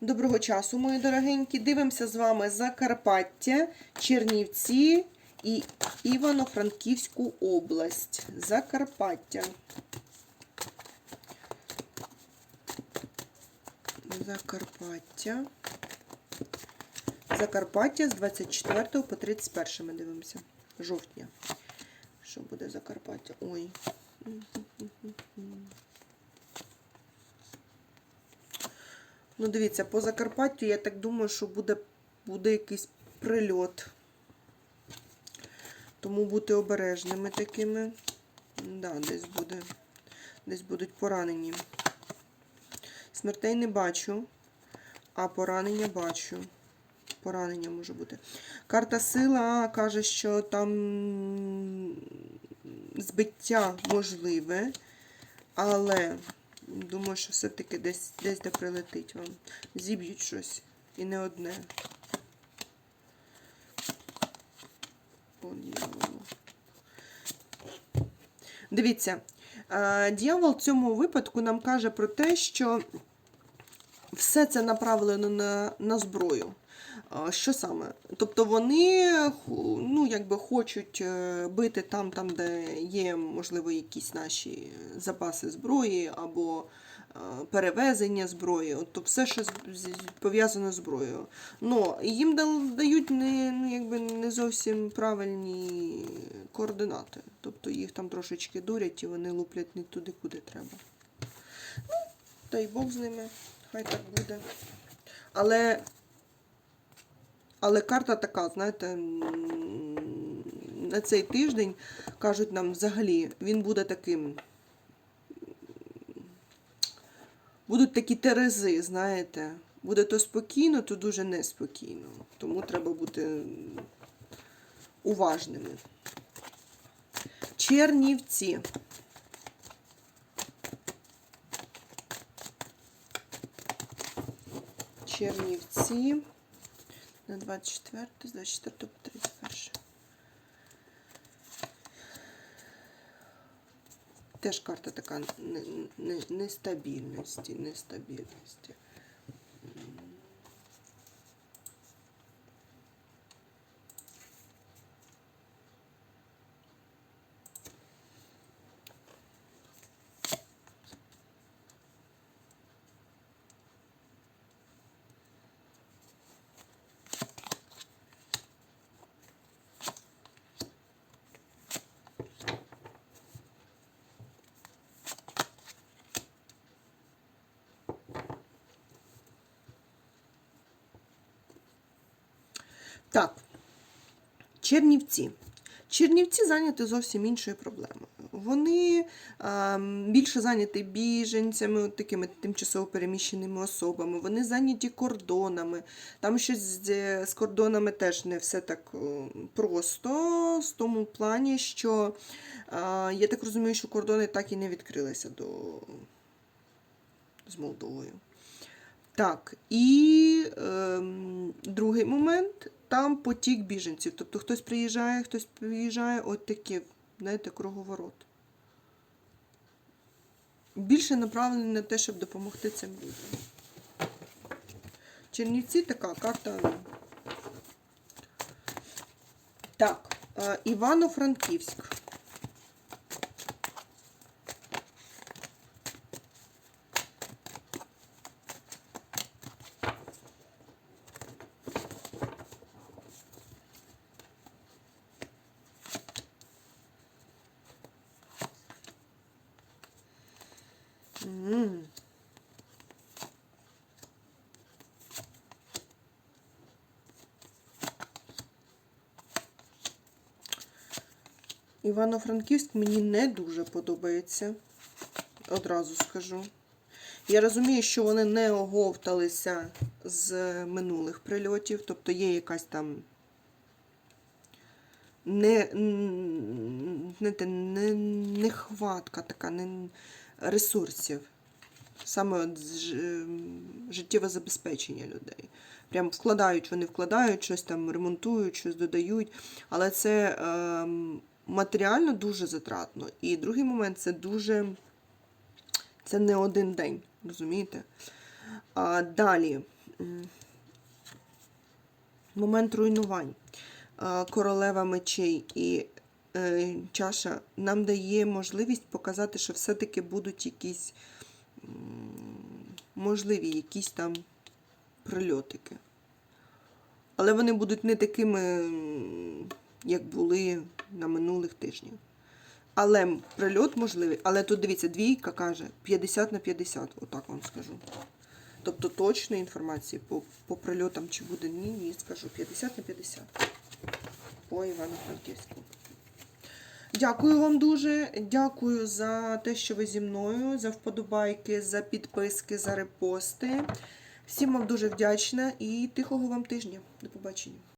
Доброго часу, мої дорогенькі. Дивимося з вами Закарпаття, Чернівці і Івано-Франківську область. Закарпаття. Закарпаття. Закарпаття з 24 по 31 ми дивимося. Жовтня. Що буде Закарпаття? Ой. Ну, дивіться, по Закарпаттю, я так думаю, що буде, буде якийсь прильот. Тому бути обережними такими. Да, десь буде. Десь будуть поранені. Смертей не бачу, а поранення бачу. Поранення може бути. Карта сила каже, що там збиття можливе, але думаю, що все-таки десь, десь де прилетить вам. Зіб'ють щось. І не одне. Дивіться, дьявол в цьому випадку нам каже про те, що все це направлено на, на зброю. Що саме? Тобто вони ну, якби хочуть е, бити там, там, де є, можливо, якісь наші запаси зброї або е, перевезення зброї, От, то все, що пов'язано з зброєю. Ну, їм дають не, ну, якби не зовсім правильні координати. Тобто їх там трошечки дурять і вони луплять не туди, куди треба. Ну, та й Бог з ними, хай так буде. Але але карта така, знаєте, на цей тиждень, кажуть нам взагалі, він буде таким. Будуть такі терези, знаєте. Буде то спокійно, то дуже неспокійно. Тому треба бути уважними. Чернівці. Чернівці. На 24, з 24 по 31. Теж карта така не- не- нестабільності, нестабільності. Так, Чернівці. Чернівці зайняті зовсім іншою проблемою. Вони а, більше зайняті біженцями, такими тимчасово переміщеними особами. Вони зайняті кордонами. Там щось з, кордонами теж не все так просто, в тому плані, що а, я так розумію, що кордони так і не відкрилися до, з Молдовою. Так, і ем, другий момент там потік біженців. Тобто хтось приїжджає, хтось приїжджає, от такі, знаєте, круговорот. Більше направлений на те, щоб допомогти цим людям. Чернівці така карта. Так, е, Івано-Франківськ. Івано-Франківськ мені не дуже подобається. Одразу скажу. Я розумію, що вони не оговталися з минулих прильотів, тобто є якась там не, н- знаєте, не, нехватка така не, ресурсів. Саме ем, життєве забезпечення людей. Прям вкладають, вони вкладають, щось там ремонтують, щось додають. Але це ем, матеріально дуже затратно. І другий момент це дуже. Це не один день, розумієте? А, далі. момент руйнувань. Е, Королева мечей і е, чаша нам дає можливість показати, що все-таки будуть якісь можливі якісь там прильотики. Але вони будуть не такими, як були на минулих тижнях. Але прильот можливий. Але тут дивіться, двійка каже 50 на 50, отак вам скажу. Тобто точної інформації по, по прильотам чи буде ні, ні, скажу 50 на 50 по Івано-Франківську. Дякую вам дуже. Дякую за те, що ви зі мною, за вподобайки, за підписки, за репости. Всім вам дуже вдячна і тихого вам тижня. До побачення.